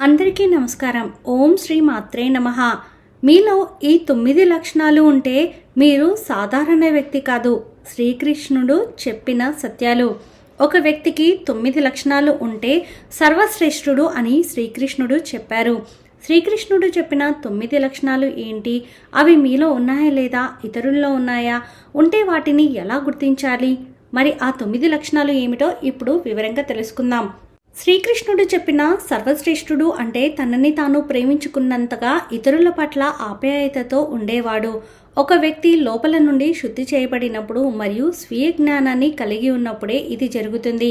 అందరికీ నమస్కారం. ఓం శ్రీ మాత్రే నమ. మీలో ఈ తొమ్మిది లక్షణాలు ఉంటే మీరు సాధారణ వ్యక్తి కాదు. శ్రీకృష్ణుడు చెప్పిన సత్యాలు. ఒక వ్యక్తికి తొమ్మిది లక్షణాలు ఉంటే సర్వశ్రేష్ఠుడు అని శ్రీకృష్ణుడు చెప్పారు. శ్రీకృష్ణుడు చెప్పిన తొమ్మిది లక్షణాలు ఏంటి? అవి మీలో ఉన్నాయా లేదా? ఇతరుల్లో ఉన్నాయా? ఉంటే వాటిని ఎలా గుర్తించాలి? మరి ఆ తొమ్మిది లక్షణాలు ఏమిటో ఇప్పుడు వివరంగా తెలుసుకుందాం. శ్రీకృష్ణుడు చెప్పిన సర్వశ్రేష్ఠుడు అంటే తనని తాను ప్రేమించుకున్నంతగా ఇతరుల పట్ల ఆప్యాయతతో ఉండేవాడు. ఒక వ్యక్తి లోపల నుండి శుద్ధి చేయబడినప్పుడు మరియు స్వీయ జ్ఞానాన్ని కలిగి ఉన్నప్పుడే ఇది జరుగుతుంది.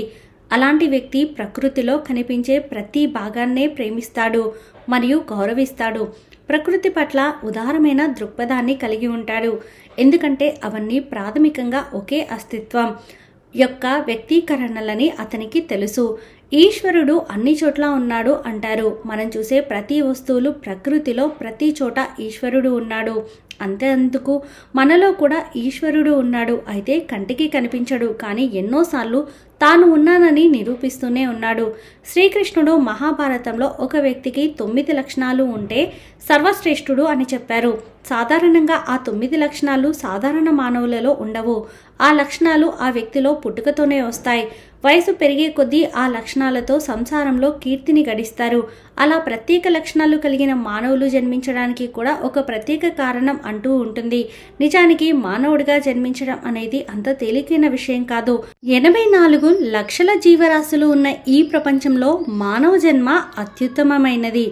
అలాంటి వ్యక్తి ప్రకృతిలో కనిపించే ప్రతి భాగాన్నే ప్రేమిస్తాడు మరియు గౌరవిస్తాడు. ప్రకృతి పట్ల ఉదారమైన దృక్పథాన్ని కలిగి ఉంటాడు. ఎందుకంటే అవన్నీ ప్రాథమికంగా ఒకే అస్తిత్వం యొక్క వ్యక్తీకరణలని అతనికి తెలుసు. ఈశ్వరుడు అన్ని చోట్ల ఉన్నాడు అంటారు. మనం చూసే ప్రతి వస్తువులు ప్రకృతిలో ప్రతి చోట ఈశ్వరుడు ఉన్నాడు. అంతే అందుకు మనలో కూడా ఈశ్వరుడు ఉన్నాడు. అయితే కంటికి కనిపించడు. కానీ ఎన్నోసార్లు తాను ఉన్నానని నిరూపిస్తూనే ఉన్నాడు. శ్రీకృష్ణుడు మహాభారతంలో ఒక వ్యక్తికి తొమ్మిది లక్షణాలు ఉంటే సర్వశ్రేష్ఠుడు అని చెప్పారు. సాధారణంగా ఆ తొమ్మిది లక్షణాలు సాధారణ మానవులలో ఉండవు. ఆ లక్షణాలు ఆ వ్యక్తిలో పుట్టుకతోనే వస్తాయి. వయసు పెరిగే కొద్దీ ఆ లక్షణాలతో సంసారంలో కీర్తిని గడిస్తారు. అలా ప్రత్యేక లక్షణాలు కలిగిన మానవులు జన్మించడానికి కూడా ఒక ప్రత్యేక కారణం అంటూ ఉంటుంది. నిజానికి మానవుడిగా జన్మించడం అనేది అంత తేలికైన విషయం కాదు. ఎనభై నాలుగు లక్షల జీవరాశులు ఉన్న ఈ ప్రపంచంలో మానవ జన్మ అత్యుత్తమమైనది.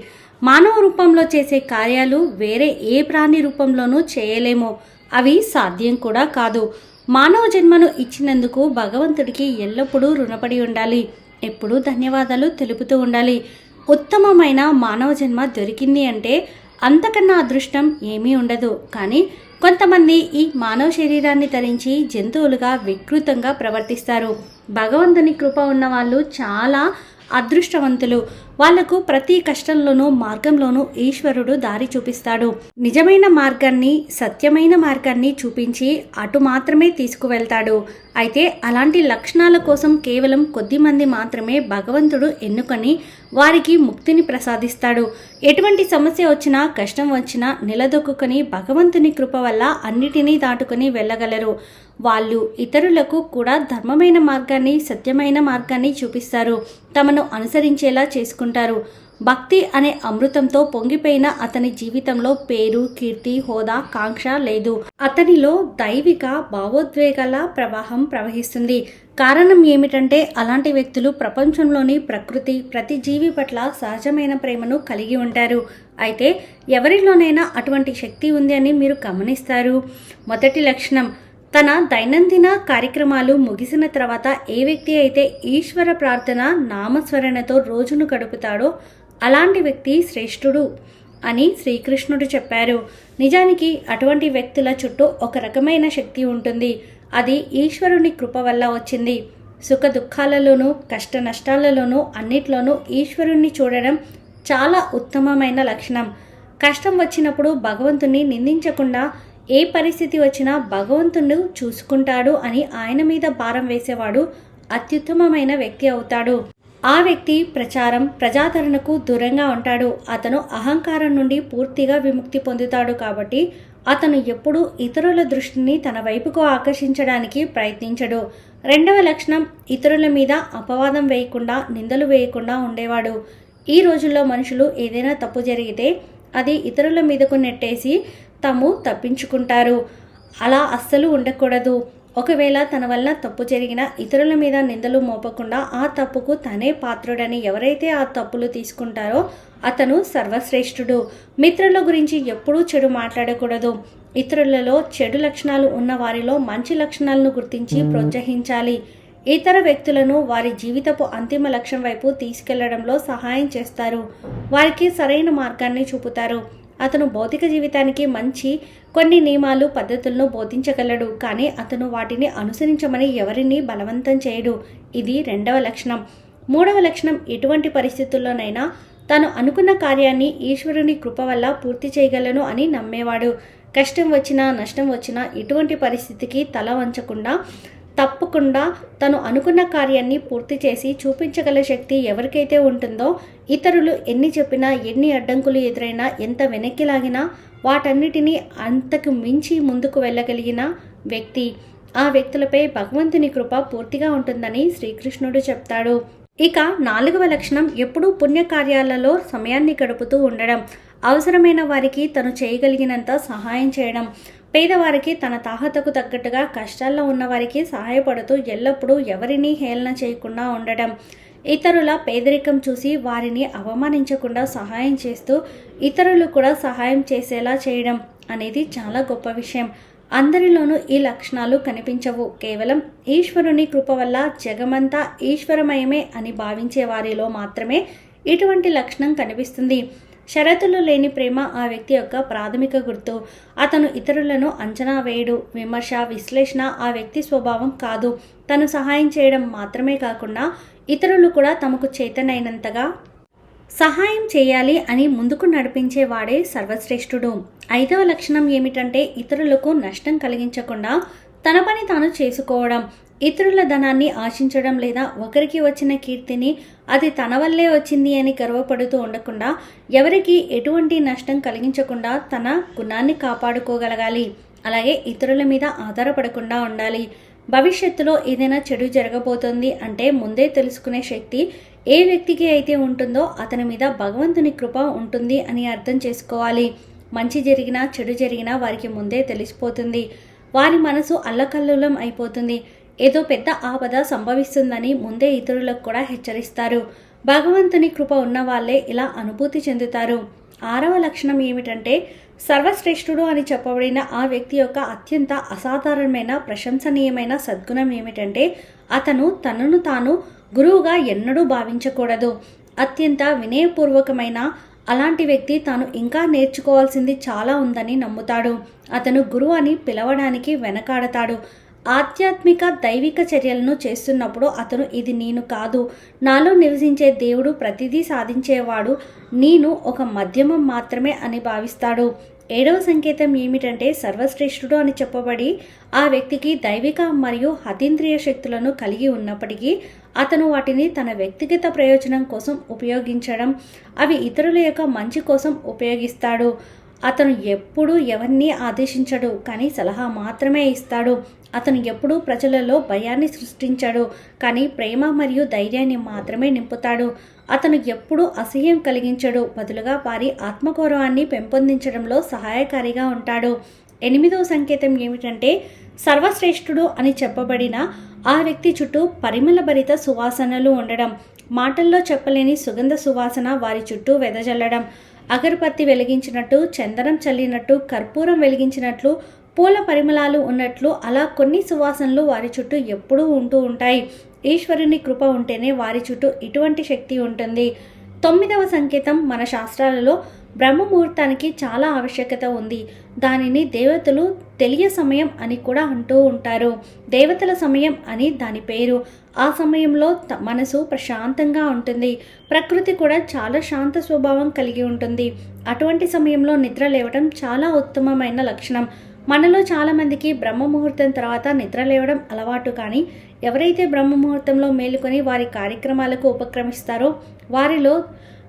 మానవ రూపంలో చేసే కార్యాలు వేరే ఏ ప్రాణి రూపంలోనూ చేయలేము. అవి సాధ్యం కూడా కాదు. మానవ జన్మను ఇచ్చినందుకు భగవంతుడికి ఎల్లప్పుడూ రుణపడి ఉండాలి. ఎప్పుడూ ధన్యవాదాలు తెలుపుతూ ఉండాలి. ఉత్తమమైన మానవ జన్మ దొరికింది అంటే అంతకన్నా అదృష్టం ఏమీ ఉండదు. కానీ కొంతమంది ఈ మానవ శరీరాన్ని ధరించి జంతువులుగా వికృతంగా ప్రవర్తిస్తారు. భగవంతుని కృప ఉన్న వాళ్ళు చాలా అదృష్టవంతులు. వాళ్ళకు ప్రతి కష్టంలోనూ మార్గంలోనూ ఈశ్వరుడు దారి చూపిస్తాడు. నిజమైన మార్గాన్ని సత్యమైన మార్గాన్ని చూపించి అటు మాత్రమే తీసుకువెళ్తాడు. అయితే అలాంటి లక్షణాల కోసం కేవలం కొద్ది మంది మాత్రమే భగవంతుడు ఎన్నుకొని వారికి ముక్తిని ప్రసాదిస్తాడు. ఎటువంటి సమస్య వచ్చినా కష్టం వచ్చినా నిలదొక్కుని భగవంతుని కృప వల్ల అన్నిటినీ దాటుకొని వెళ్ళగలరు. వాళ్ళు ఇతరులకు కూడా ధర్మమైన మార్గాన్ని సత్యమైన మార్గాన్ని చూపిస్తారు. తమను అనుసరించేలా చేసుకుంటారు. భక్తి అనే అమృతంతో పొంగిపోయిన అతని జీవితంలో పేరు కీర్తి హోదా కాంక్ష లేదు. అతనిలో దైవిక భావోద్వేగాల ప్రవాహం ప్రవహిస్తుంది. కారణం ఏమిటంటే అలాంటి వ్యక్తులు ప్రపంచంలోని ప్రకృతి ప్రతి జీవి పట్ల సహజమైన ప్రేమను కలిగి ఉంటారు. అయితే ఎవరిలోనైనా అటువంటి శక్తి ఉంది అని మీరు గమనిస్తారు? మొదటి లక్షణం తన దైనందిన కార్యక్రమాలు ముగిసిన తర్వాత ఏ వ్యక్తి అయితే ఈశ్వర ప్రార్థన నామస్మరణతో రోజును గడుపుతాడో అలాంటి వ్యక్తి శ్రేష్ఠుడు అని శ్రీకృష్ణుడు చెప్పారు. నిజానికి అటువంటి వ్యక్తుల చుట్టూ ఒక రకమైన శక్తి ఉంటుంది. అది ఈశ్వరుని కృప వల్ల వచ్చింది. సుఖ దుఃఖాలలోనూ కష్ట నష్టాలలోనూ అన్నిట్లోనూ ఈశ్వరుణ్ణి చూడడం చాలా ఉత్తమమైన లక్షణం. కష్టం వచ్చినప్పుడు భగవంతుని నిందించకుండా ఏ పరిస్థితి వచ్చినా భగవంతుడు చూసుకుంటాడు అని ఆయన మీద భారం వేసేవాడు అత్యుత్తమమైన వ్యక్తి అవుతాడు. ఆ వ్యక్తి ప్రచారం ప్రజాదరణకు దూరంగా ఉంటాడు. అతను అహంకారం నుండి పూర్తిగా విముక్తి పొందుతాడు కాబట్టి అతను ఎప్పుడూ ఇతరుల దృష్టిని తన వైపుకు ఆకర్షించడానికి ప్రయత్నించడు. రెండవ లక్షణం ఇతరుల మీద అపవాదం వేయకుండా నిందలు వేయకుండా ఉండేవాడు. ఈ రోజుల్లో మనుషులు ఏదైనా తప్పు జరిగితే అది ఇతరుల మీదకు నెట్టేసి తాము తప్పించుకుంటారు. అలా అస్సలు ఉండకూడదు. ఒకవేళ తన వల్ల తప్పు జరిగినా ఇతరుల మీద నిందలు మోపకుండా ఆ తప్పుకు తనే పాత్రుడని ఎవరైతే ఆ తప్పులు తీసుకుంటారో అతను సర్వశ్రేష్ఠుడు. మిత్రుల గురించి ఎప్పుడూ చెడు మాట్లాడకూడదు. ఇతరులలో చెడు లక్షణాలు ఉన్న వారిలో మంచి లక్షణాలను గుర్తించి ప్రోత్సహించాలి. ఇతర వ్యక్తులను వారి జీవితపు అంతిమ లక్ష్యం వైపు తీసుకెళ్ళడంలో సహాయం చేస్తారు. వారికి సరైన మార్గాన్ని చూపుతారు. అతను భౌతిక జీవితానికి మంచి కొన్ని నియమాలు పద్ధతులను బోధించగలడు. కానీ అతను వాటిని అనుసరించమని ఎవరిని బలవంతం చేయడు. ఇది రెండవ లక్షణం. మూడవ లక్షణం ఎటువంటి పరిస్థితుల్లోనైనా తాను అనుకున్న కార్యాన్ని ఈశ్వరుని కృప వల్ల పూర్తి చేయగలను అని నమ్మేవాడు. కష్టం వచ్చినా నష్టం వచ్చినా ఎటువంటి పరిస్థితికి తల వంచకుండా తప్పకుండా తను అనుకున్న కార్యాన్ని పూర్తి చేసి చూపించగల శక్తి ఎవరికైతే ఉంటుందో ఇతరులు ఎన్ని చెప్పినా ఎన్ని అడ్డంకులు ఎదురైనా ఎంత వెనక్కి లాగినా వాటన్నిటినీ అంతకు మించి ముందుకు వెళ్ళగలిగిన వ్యక్తి. ఆ వ్యక్తులపై భగవంతుని కృప పూర్తిగా ఉంటుందని శ్రీకృష్ణుడు చెప్తాడు. ఇక నాలుగవ లక్షణం ఎప్పుడూ పుణ్యకార్యాలలో సమయాన్ని గడుపుతూ ఉండడం. అవసరమైన వారికి తను చేయగలిగినంత సహాయం చేయడం. పేదవారికి తన తాహతకు తగ్గట్టుగా కష్టాల్లో ఉన్నవారికి సహాయపడుతూ ఎల్లప్పుడూ ఎవరినీ హేళన చేయకుండా ఉండడం ఇతరుల పేదరికం చూసి వారిని అవమానించకుండా సహాయం చేస్తూ ఇతరులు కూడా సహాయం చేసేలా చేయడం అనేది చాలా గొప్ప విషయం. అందరిలోనూ ఈ లక్షణాలు కనిపించవు. కేవలం ఈశ్వరుని కృప వల్ల జగమంతా ఈశ్వరమయమే అని భావించే వారిలో మాత్రమే ఇటువంటి లక్షణం కనిపిస్తుంది. షరతులు లేని ప్రేమ ఆ వ్యక్తి యొక్క ప్రాథమిక గుర్తు. అతను ఇతరులను అంచనా వేయడు విమర్శ విశ్లేషణ ఆ వ్యక్తి స్వభావం కాదు. తను సహాయం చేయడం మాత్రమే కాకుండా ఇతరులు కూడా తమకు చేతనైనంతగా సహాయం చేయాలి అని ముందుకు నడిపించేవాడే సర్వశ్రేష్ఠుడు. ఐదవ లక్షణం ఏమిటంటే ఇతరులకు నష్టం కలిగించకుండా తన పని తాను చేసుకోవడం. ఇతరుల ధనాన్ని ఆశించడం లేదా ఒకరికి వచ్చిన కీర్తిని అది తన వల్లే వచ్చింది అని గర్వపడుతూ ఉండకుండా ఎవరికి ఎటువంటి నష్టం కలిగించకుండా తన గుణాన్ని కాపాడుకోగలగాలి. అలాగే ఇతరుల మీద ఆధారపడకుండా ఉండాలి. భవిష్యత్తులో ఏదైనా చెడు జరగబోతోంది అంటే ముందే తెలుసుకునే శక్తి ఏ వ్యక్తికి అయితే ఉంటుందో అతని మీద భగవంతుని కృప ఉంటుంది అని అర్థం చేసుకోవాలి. మంచి జరిగినా చెడు జరిగినా వారికి ముందే తెలిసిపోతుంది. వారి మనసు అల్లకల్లోలం అయిపోతుంది. ఏదో పెద్ద ఆపద సంభవిస్తుందని ముందే ఇతరులకు కూడా హెచ్చరిస్తారు. భగవంతుని కృప ఉన్న వాళ్ళే ఇలా అనుభూతి చెందుతారు. ఆరవ లక్షణం ఏమిటంటే సర్వశ్రేష్ఠుడు అని చెప్పబడిన ఆ వ్యక్తి యొక్క అత్యంత అసాధారణమైన ప్రశంసనీయమైన సద్గుణం ఏమిటంటే అతను తనను తాను గురువుగా ఎన్నడూ భావించకూడదు. అత్యంత వినయపూర్వకమైన అలాంటి వ్యక్తి తాను ఇంకా నేర్చుకోవాల్సింది చాలా ఉందని నమ్ముతాడు. అతను గురువు అని పిలవడానికి వెనకాడతాడు. ఆధ్యాత్మిక దైవిక చర్యలను చేస్తున్నప్పుడు అతను ఇది నేను కాదు. నాలో నివసించే దేవుడు ప్రతిదీ సాధించేవాడు. నేను ఒక మధ్యమం మాత్రమే అని భావిస్తాడు. ఏడవ సంకేతం ఏమిటంటే సర్వశ్రేష్ఠుడు అని చెప్పబడి ఆ వ్యక్తికి దైవిక మరియు హతీంద్రియ శక్తులను కలిగి ఉన్నప్పటికీ అతను వాటిని తన వ్యక్తిగత ప్రయోజనం కోసం ఉపయోగించడం అవి ఇతరుల యొక్క మంచి కోసం ఉపయోగిస్తాడు. అతను ఎప్పుడూ ఎవరిని ఆదేశించడు కానీ సలహా మాత్రమే ఇస్తాడు. అతను ఎప్పుడూ ప్రజలలో భయాన్ని సృష్టించాడు కానీ ప్రేమ మరియు ధైర్యాన్ని మాత్రమే నింపుతాడు. అతను ఎప్పుడూ అసహ్యం కలిగించడు బదులుగా వారి ఆత్మగౌరవాన్ని పెంపొందించడంలో సహాయకారిగా ఉంటాడు. ఎనిమిదవ సంకేతం ఏమిటంటే సర్వశ్రేష్ఠుడు అని చెప్పబడిన ఆ వ్యక్తి చుట్టూ పరిమళభరిత సువాసనలు ఉండడం. మాటల్లో చెప్పలేని సుగంధ సువాసన వారి చుట్టూ వెదజల్లడం. అగరబత్తి వెలిగించినట్టు చందనం చల్లినట్టు కర్పూరం వెలిగించినట్లు పూల పరిమళాలు ఉన్నట్లు అలా కొన్ని సువాసనలు వారి చుట్టూ ఎప్పుడూ ఉంటూ ఉంటాయి. ఈశ్వరుని కృప ఉంటేనే వారి చుట్టూ ఇటువంటి శక్తి ఉంటుంది. తొమ్మిదవ సంకేతం మన శాస్త్రాలలో బ్రహ్మముహూర్తానికి చాలా ఆవశ్యకత ఉంది. దానిని దేవతలు తెలియ సమయం అని కూడా అంటూ ఉంటారు. దేవతల సమయం అని దాని పేరు. ఆ సమయంలో మనసు ప్రశాంతంగా ఉంటుంది. ప్రకృతి కూడా చాలా శాంత స్వభావం కలిగి ఉంటుంది. అటువంటి సమయంలో నిద్ర లేవడం చాలా ఉత్తమమైన లక్షణం. మనలో చాలామందికి బ్రహ్మ ముహూర్తం తర్వాత నిద్ర లేవడం అలవాటు కానీ ఎవరైతే బ్రహ్మ ముహూర్తంలో మేలుకొని వారి కార్యక్రమాలకు ఉపక్రమిస్తారో వారిలో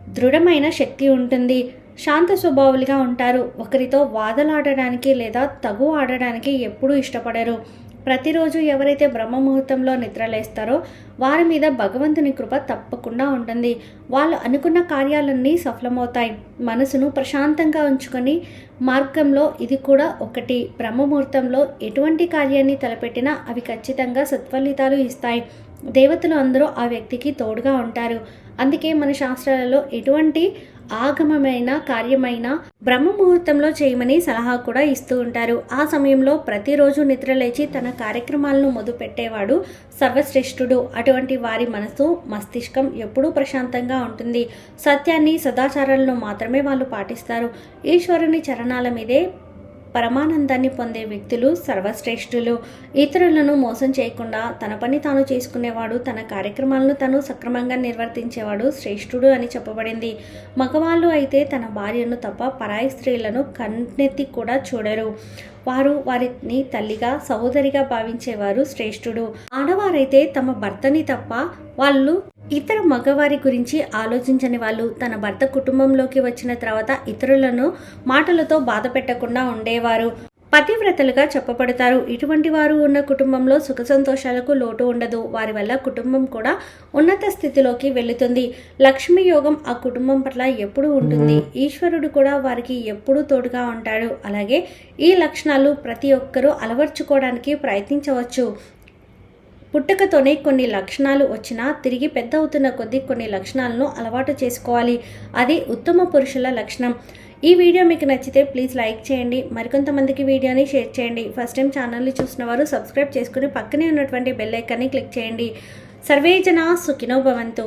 దృఢమైన శక్తి ఉంటుంది. శాంత స్వభావులుగా ఉంటారు. ఒకరితో వాదలాడడానికి లేదా తగు ఆడడానికి ఎప్పుడూ ఇష్టపడరు. ప్రతిరోజు ఎవరైతే బ్రహ్మ ముహూర్తంలో నిద్రలేస్తారో వారి మీద భగవంతుని కృప తప్పకుండా ఉంటుంది. వాళ్ళు అనుకున్న కార్యాలన్నీ సఫలమవుతాయి. మనసును ప్రశాంతంగా ఉంచుకొని మార్గంలో ఇది కూడా ఒకటి. బ్రహ్మముహూర్తంలో ఎటువంటి కార్యాన్ని తలపెట్టినా అవి ఖచ్చితంగా సత్ఫలితాలు ఇస్తాయి. దేవతలు అందరూ ఆ వ్యక్తికి తోడుగా ఉంటారు. అందుకే మన శాస్త్రాలలో ఎటువంటి ఆగమమైన కార్యమైన బ్రహ్మ ముహూర్తంలో చేయమని సలహా కూడా ఇస్తూ ఉంటారు. ఆ సమయంలో ప్రతిరోజు నిద్రలేచి తన కార్యక్రమాలను మొదలుపెట్టేవాడు సర్వశ్రేష్ఠుడు. అటువంటి వారి మనసు మస్తిష్కం ఎప్పుడూ ప్రశాంతంగా ఉంటుంది. సత్యాన్ని సదాచారాలను మాత్రమే వాళ్ళు పాటిస్తారు. ఈశ్వరుని చరణాల మీదే పరమానందాన్ని పొందే వ్యక్తులు సర్వశ్రేష్ఠులు. ఇతరులను మోసం చేయకుండా తన పని తాను చేసుకునేవాడు తన కార్యక్రమాలను తను సక్రమంగా నిర్వర్తించేవాడు శ్రేష్ఠుడు అని చెప్పబడింది. మగవాళ్ళు అయితే తన భార్యను తప్ప పరాయి స్త్రీలను కన్నెత్తి కూడా చూడరు. వారు వారిని తల్లిగా సహోదరిగా భావించేవారు శ్రేష్ఠుడు. ఆడవారైతే తమ భర్తని తప్ప వాళ్ళు ఇతర మగవారి గురించి ఆలోచించని వాళ్ళు తన భర్త కుటుంబంలోకి వచ్చిన తర్వాత ఇతరులను మాటలతో బాధ పెట్టకుండా ఉండేవారు. పతివ్రతలుగా చెప్పబడతారు. ఇటువంటి వారు ఉన్న కుటుంబంలో సుఖ సంతోషాలకు లోటు ఉండదు. వారి వల్ల కుటుంబం కూడా ఉన్నత స్థితిలోకి వెళుతుంది. లక్ష్మీ యోగం ఆ కుటుంబం పట్ల ఎప్పుడూ ఉంటుంది. ఈశ్వరుడు కూడా వారికి ఎప్పుడూ తోడుగా ఉంటాడు. అలాగే ఈ లక్షణాలు ప్రతి ఒక్కరూ అలవర్చుకోవడానికి ప్రయత్నించవచ్చు. పుట్టుకతోనే కొన్ని లక్షణాలు వచ్చినా తిరిగి పెద్ద అవుతున్న కొద్దీ కొన్ని లక్షణాలను అలవాటు చేసుకోవాలి. అది ఉత్తమ పురుషుల లక్షణం. ఈ వీడియో మీకు నచ్చితే ప్లీజ్ లైక్ చేయండి. మరికొంతమందికి వీడియోని షేర్ చేయండి. ఫస్ట్ టైం ఛానల్ని చూసిన వారు సబ్స్క్రైబ్ చేసుకుని పక్కనే ఉన్నటువంటి బెల్ ఐకాన్ని క్లిక్ చేయండి. సర్వే జన సుఖినో భవంతు.